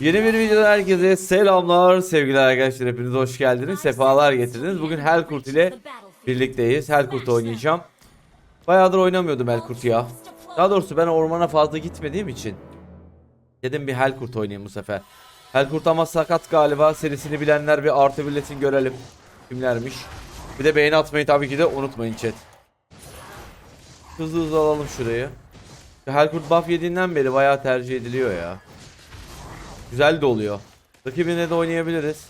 Yeni bir videodan herkese selamlar sevgili arkadaşlar. Hepiniz hoş geldiniz sefalar getirdiniz. Bugün Helkurt ile birlikteyiz. Helkurt oynayacağım. Bayağıdır oynamıyordum Helkurt'u ya. Daha doğrusu ben ormana fazla gitmediğim için Dedim bir Helkurt oynayayım bu sefer. Helkurt ama sakat galiba. Serisini bilenler bir artı birlesin görelim. Kimlermiş? Bir de beğeni atmayı tabii ki de unutmayın chat. Hızlı hızlı alalım şurayı. Helkurt buff yediğinden beri bayağı tercih ediliyor ya Güzel de oluyor. Rakibine de oynayabiliriz.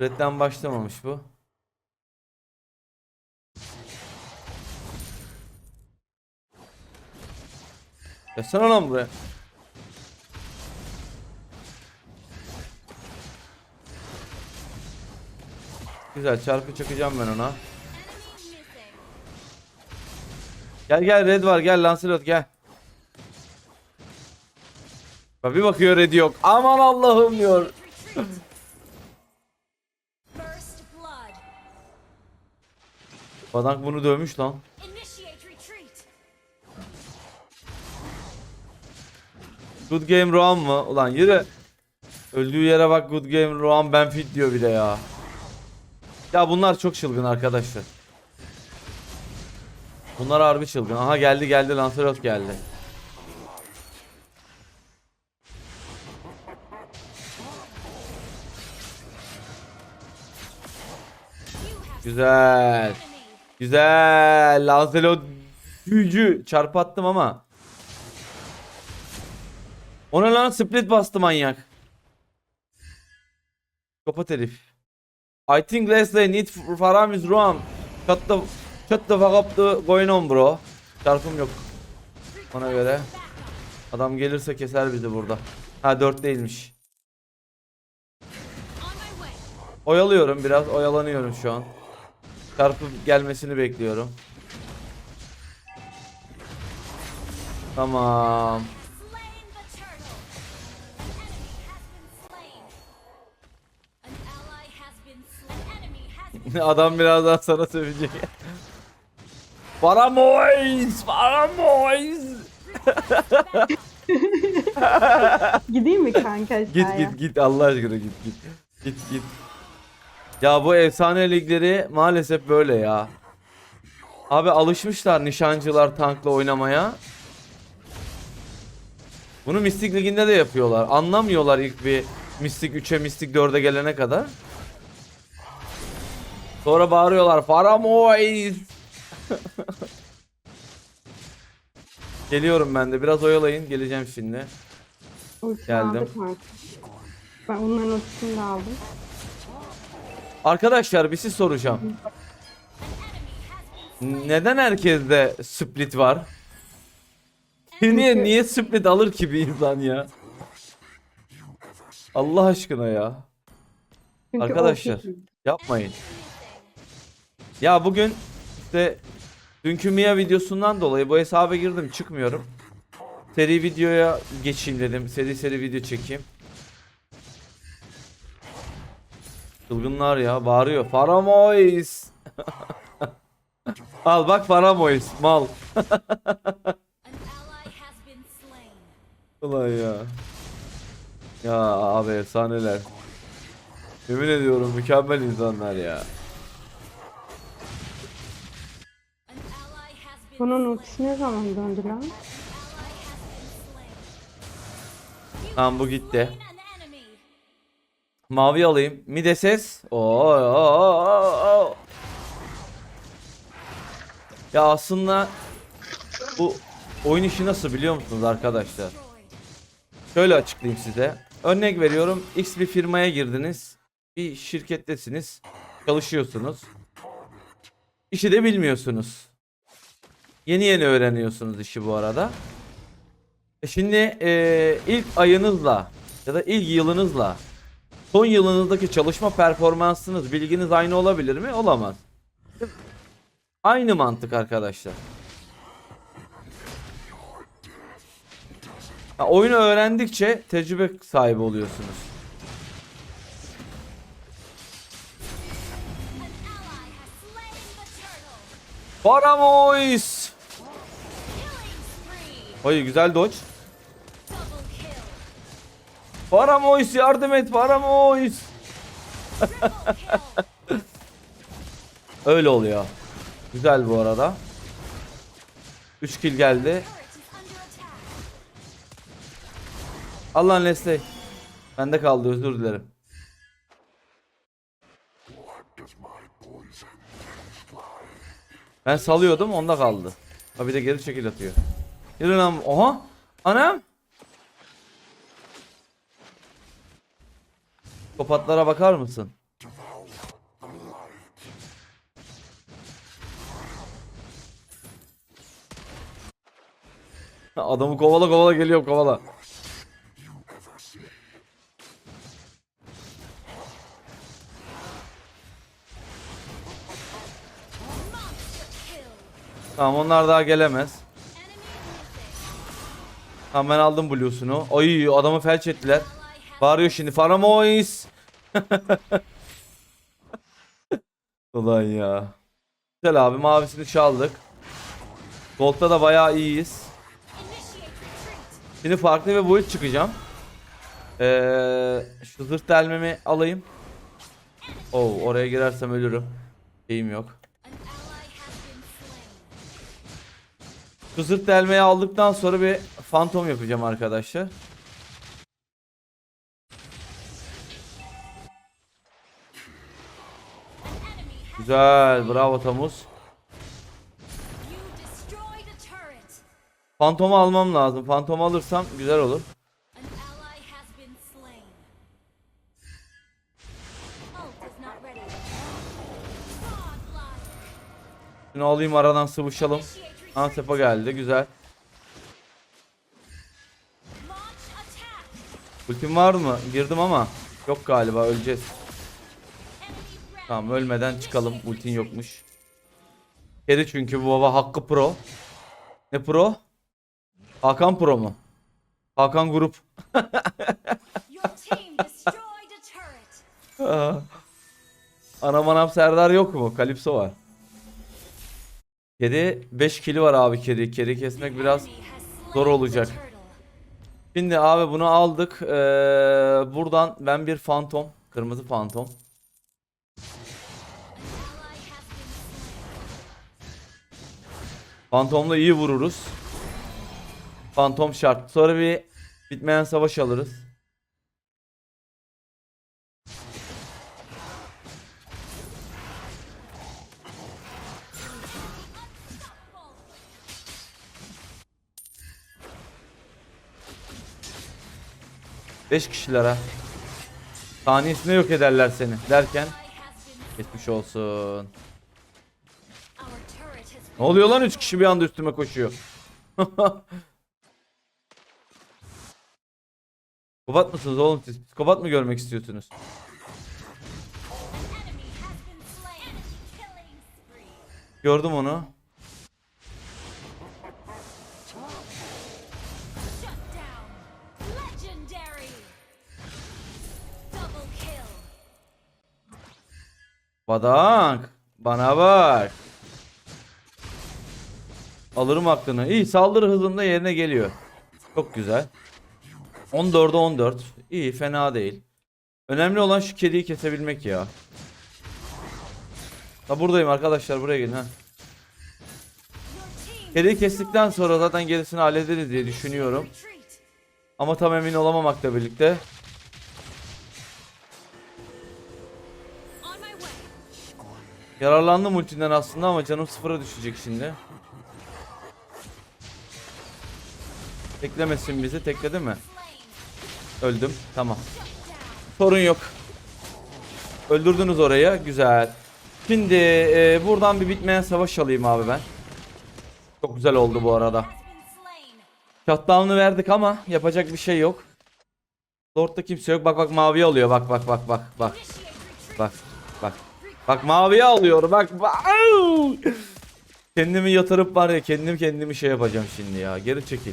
Red'den başlamamış bu. Gelsene lan buraya. Güzel çarpı çakacağım ben ona. Gel gel red var gel Lancelot gel. Bak bir bakıyor red yok. Aman Allah'ım diyor. Badank bunu dövmüş lan. Good game Roam mı? Ulan yürü. Öldüğü yere bak good game Roam ben fit diyor bir de ya. Ya bunlar çok çılgın arkadaşlar. Bunlar harbi çılgın. Aha geldi geldi Lancelot geldi. Güzel. Güzel. Lancelot gücü çarpı attım ama. Ona lan split bastı manyak. Kapat herif. I think Leslie need for Faram is wrong. Shut the, shut the fuck up the going on bro. Çarpım yok. Ona göre. Adam gelirse keser bizi burada. Ha 4 değilmiş. Oyalıyorum biraz oyalanıyorum şu an. Çarpı gelmesini bekliyorum. Tamam. Slain the turtle. An enemy Paramoys! Paramoys! Gideyim mi kanka Git aşağıya? git git Allah aşkına git git. Git git. Ya bu efsane ligleri maalesef böyle ya. Abi alışmışlar nişancılar tankla oynamaya. Bunu Mistik Ligi'nde de yapıyorlar. Anlamıyorlar ilk bir Mistik 3'e Mistik 4'e gelene kadar. Sonra bağırıyorlar Faramoys. Geliyorum ben de. Biraz oyalayın. Geleceğim şimdi. Ulti Geldim. aldık mı artık? Ben onların ultisini de aldım. Arkadaşlar bir şey soracağım. Neden herkeste split var? Niye niye split alır ki bir insan ya? Allah aşkına ya. Çünkü Arkadaşlar yapmayın. Ya bugün işte dünkü Mia videosundan dolayı bu hesaba girdim çıkmıyorum. Seri videoya geçeyim dedim. Seri seri video çekeyim. Çılgınlar ya bağırıyor. Faramoys. Al bak Faramoys mal. Ulan ya. Ya abi efsaneler. Yemin ediyorum mükemmel insanlar ya. Bunun ultisi ne zaman döndü lan? Tamam bu gitti. Mavi alayım. Mide ses. Oo, oo, oo, oo. Ya aslında bu oyun işi nasıl biliyor musunuz arkadaşlar? Şöyle açıklayayım size. Örnek veriyorum. X bir firmaya girdiniz. Bir şirkettesiniz. Çalışıyorsunuz. İşi de bilmiyorsunuz. Yeni yeni öğreniyorsunuz işi bu arada. E Şimdi e, ilk ayınızla ya da ilk yılınızla son yılınızdaki çalışma performansınız, bilginiz aynı olabilir mi? Olamaz. Aynı mantık arkadaşlar. Ha, oyunu öğrendikçe tecrübe sahibi oluyorsunuz. Paramoys! Oy güzel dodge. Paramois yardım et kill. Öyle oluyor. Güzel bu arada. 3 kill geldi. Allah'ın Leslie. Bende kaldı özür dilerim. Ben salıyordum onda kaldı. Ha bir de geri çekil atıyor. Lan. Oha. Anam. Kopatlara bakar mısın? Adamı kovala kovala geliyor kovala. Tamam onlar daha gelemez. Tamam ben aldım blues'unu. Ay adamı felç ettiler. Bağırıyor şimdi Faramois. Ulan ya. Güzel abi mavisini çaldık. Gold'da da bayağı iyiyiz. Şimdi farklı bir boyut çıkacağım. Ee, şu zırh delmemi alayım. Oo oraya girersem ölürüm. Şeyim yok. Şu zırh delmeyi aldıktan sonra bir fantom yapacağım arkadaşlar. Güzel bravo turret. Fantomu almam lazım. Fantomu alırsam güzel olur. Şunu alayım aradan sıvışalım. Initiate retreat. Ha sepa geldi güzel. Ultim var mı? Girdim ama yok galiba öleceğiz. Tamam ölmeden çıkalım. Ultin yokmuş. Kedi çünkü bu baba Hakkı Pro. Ne Pro? Hakan Pro mu? Hakan Grup. Anam anam Serdar yok mu? Kalipso var. Kedi 5 kili var abi kedi. Kedi kesmek biraz zor olacak. Şimdi abi bunu aldık. Ee, buradan ben bir fantom. Kırmızı fantom. Fantomla iyi vururuz. Fantom şart. Sonra bir bitmeyen savaş alırız. Beş kişilere. Saniyesinde yok ederler seni derken geçmiş olsun. Ne oluyor lan 3 kişi bir anda üstüme koşuyor. Psikopat mısınız oğlum siz? Psikopat mı görmek istiyorsunuz? Gördüm onu. Badank. Bana bak. Alırım aklını. İyi saldırı hızında yerine geliyor. Çok güzel. 14'e 14. İyi fena değil. Önemli olan şu kediyi kesebilmek ya. Ha buradayım arkadaşlar buraya gelin ha. Kediyi kestikten sonra zaten gerisini hallederiz diye düşünüyorum. Ama tam emin olamamakla birlikte. Yararlandım ultinden aslında ama canım sıfıra düşecek şimdi. Teklemesin bizi. Tekledi mi? Öldüm. Tamam. Sorun yok. Öldürdünüz orayı. Güzel. Şimdi e, buradan bir bitmeyen savaş alayım abi ben. Çok güzel oldu bu arada. Shutdown'u verdik ama yapacak bir şey yok. Lord'da kimse yok. Bak bak maviye alıyor. Bak bak bak bak bak. Bak bak. Maviye alıyor. Bak. Kendimi yatırıp var ya kendim kendimi şey yapacağım şimdi ya. Geri çekil.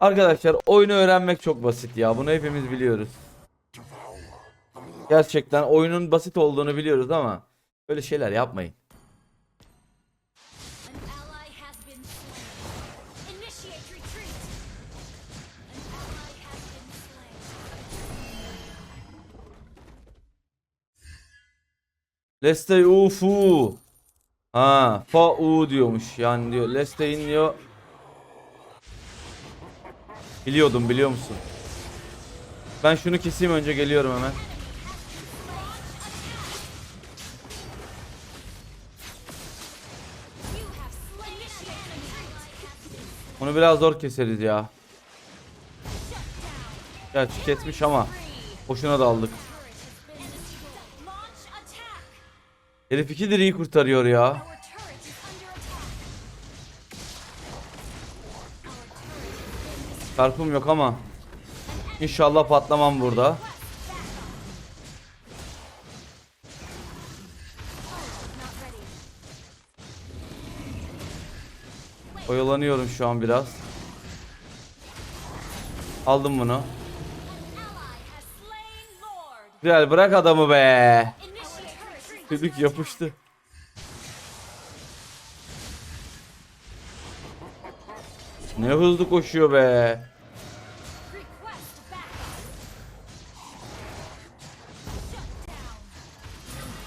Arkadaşlar oyunu öğrenmek çok basit ya. Bunu hepimiz biliyoruz. Gerçekten oyunun basit olduğunu biliyoruz ama böyle şeyler yapmayın. Lestey ufu. Ha, fa u diyormuş. Yani diyor Lestey'in diyor. Biliyordum biliyor musun? Ben şunu keseyim önce geliyorum hemen. Onu biraz zor keseriz ya. Gerçi kesmiş ama boşuna da aldık. Herif iki diriyi kurtarıyor ya. Çarpım yok ama. İnşallah patlamam burada. Oyalanıyorum şu an biraz. Aldım bunu. Güzel bırak adamı be. Çocuk yapıştı. Ne hızlı koşuyor be.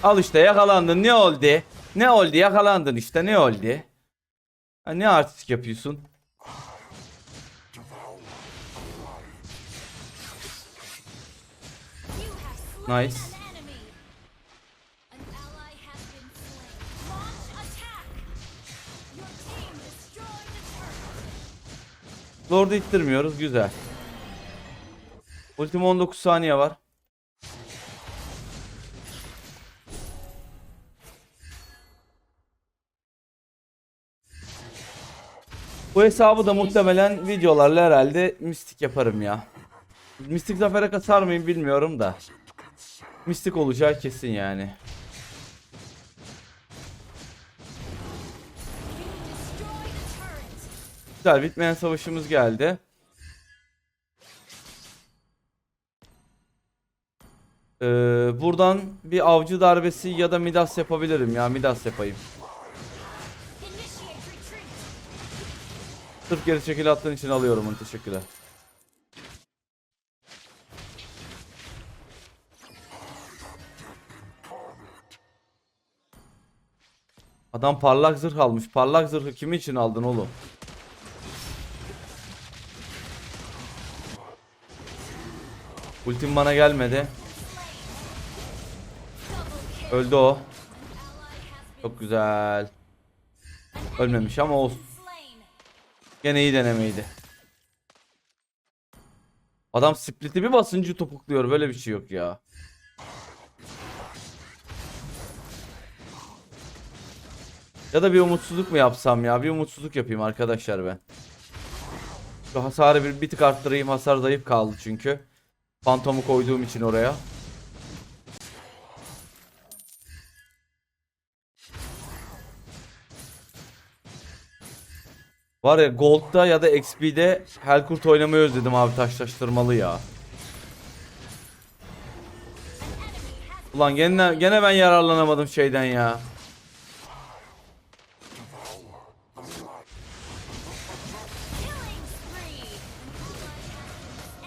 Al işte yakalandın ne oldu? Ne oldu yakalandın işte ne oldu? Ha, ne artistik yapıyorsun? Nice. Lord'u ittirmiyoruz güzel. Ultim 19 saniye var. Bu hesabı da muhtemelen videolarla herhalde mistik yaparım ya. Mistik zafere kasar mıyım bilmiyorum da. Mistik olacağı kesin yani. Güzel bitmeyen savaşımız geldi. Ee, buradan bir avcı darbesi ya da midas yapabilirim ya midas yapayım. Sırf geri çekil attığın için alıyorum onu teşekkürler. Adam parlak zırh almış. Parlak zırhı kimi için aldın oğlum? Ultim bana gelmedi. Öldü o. Çok güzel. Ölmemiş ama olsun. Gene iyi denemeydi. Adam split'i bir basıncı topukluyor. Böyle bir şey yok ya. Ya da bir umutsuzluk mu yapsam ya? Bir umutsuzluk yapayım arkadaşlar ben. Şu hasarı bir, bir tık arttırayım. Hasar zayıf kaldı çünkü. Fantomu koyduğum için oraya. Var ya Gold'da ya da XP'de Helkurt oynamayı özledim abi taşlaştırmalı ya. Ulan gene, gene ben yararlanamadım şeyden ya.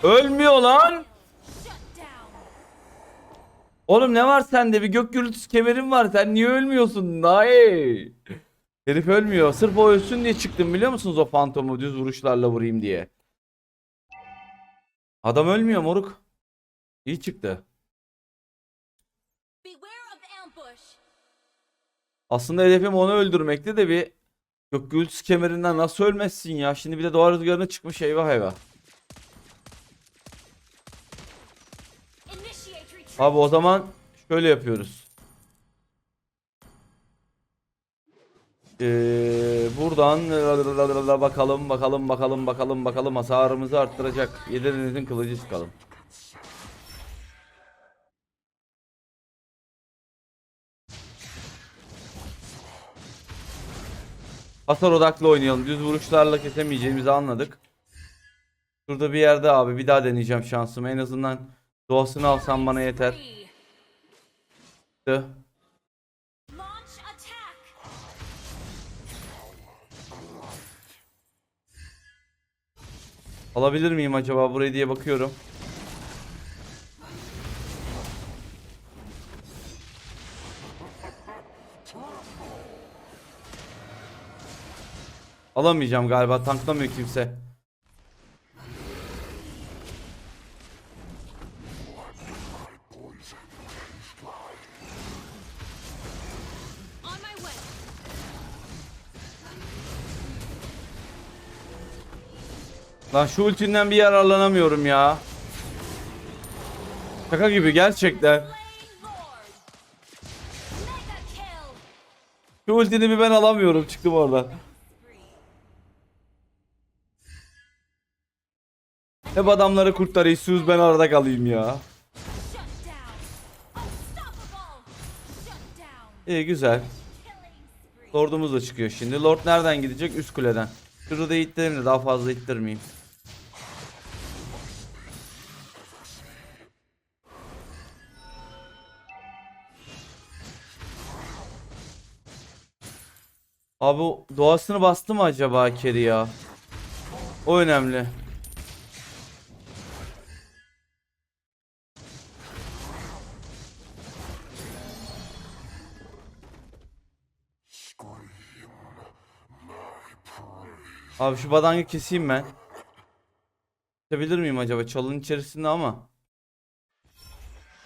Ölmüyor lan. Oğlum ne var sende? Bir gök gürültüsü kemerin var. Sen niye ölmüyorsun? Dayı. Herif ölmüyor. Sırf o ölsün diye çıktım biliyor musunuz o fantomu düz vuruşlarla vurayım diye. Adam ölmüyor moruk. İyi çıktı. Aslında hedefim onu öldürmekti de bir gök gürültüsü kemerinden nasıl ölmezsin ya? Şimdi bir de doğa rüzgarına çıkmış eyvah eyvah. Abi o zaman şöyle yapıyoruz. Ee, buradan bakalım bakalım bakalım bakalım bakalım hasarımızı arttıracak. Yedirinizin kılıcı sıkalım. Hasar odaklı oynayalım. Düz vuruşlarla kesemeyeceğimizi anladık. Şurada bir yerde abi bir daha deneyeceğim şansımı. En azından doğasını alsam bana yeter. Attack. Alabilir miyim acaba burayı diye bakıyorum. Alamayacağım galiba tanklamıyor kimse. Lan şu ultinden bir yararlanamıyorum ya. Şaka gibi gerçekten. Şu ultini bir ben alamıyorum çıktım oradan. Hep adamları kurtarıyorsunuz ben arada kalayım ya. İyi güzel. Lord'umuz da çıkıyor şimdi. Lord nereden gidecek? Üst kuleden. Şurada ittireyim de daha fazla ittirmeyeyim. Abi doğasını bastı mı acaba Keri ya? O önemli. Abi şu badangı keseyim ben. Kesebilir miyim acaba? Çalının içerisinde ama.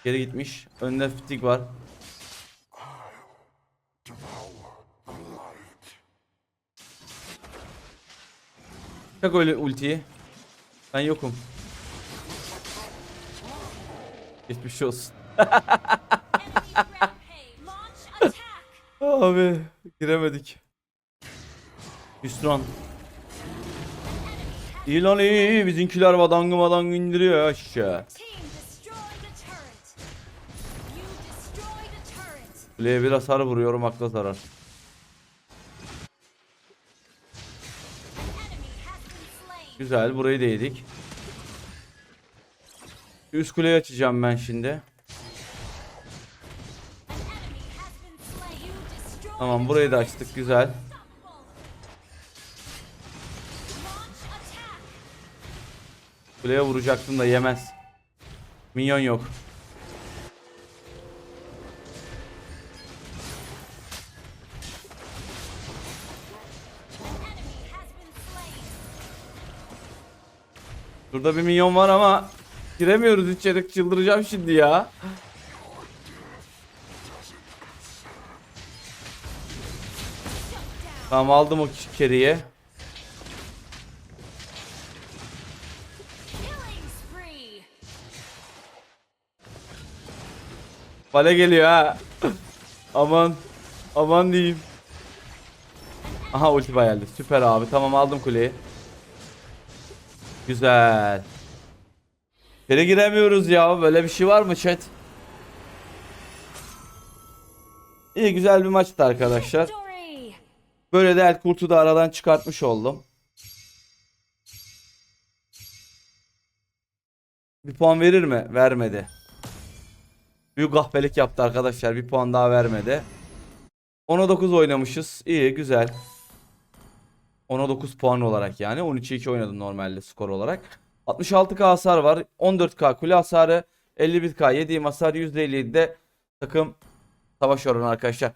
Geri gitmiş. Önde fitik var. Çak öyle ultiyi. Ben yokum. Geçmiş olsun. Abi giremedik. Hüsran. İyi lan iyi. Bizimkiler vadangı madangı indiriyor aşağı. Kuleye bir hasar vuruyorum akla zarar. Güzel burayı da yedik. Üst kuleyi açacağım ben şimdi. Tamam burayı da açtık güzel. Kuleye vuracaktım da yemez. Minyon yok. Burada bir minyon var ama giremiyoruz içeri çıldıracağım şimdi ya. Tamam aldım o keriye. Vale geliyor ha. aman. Aman diyeyim. Aha ulti geldi. Süper abi. Tamam aldım kuleyi. Güzel. Geri giremiyoruz ya. Böyle bir şey var mı chat? İyi güzel bir maçtı arkadaşlar. Böyle de El Kurt'u da aradan çıkartmış oldum. Bir puan verir mi? Vermedi. Büyük kahpelik yaptı arkadaşlar. Bir puan daha vermedi. 10'a 9 oynamışız. İyi güzel. 10'a 9 puan olarak yani. 13'e 2 oynadım normalde skor olarak. 66k hasar var. 14k kule hasarı. 51k yediğim hasar %57'de takım savaş oranı arkadaşlar.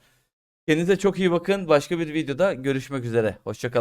Kendinize çok iyi bakın. Başka bir videoda görüşmek üzere. Hoşçakalın.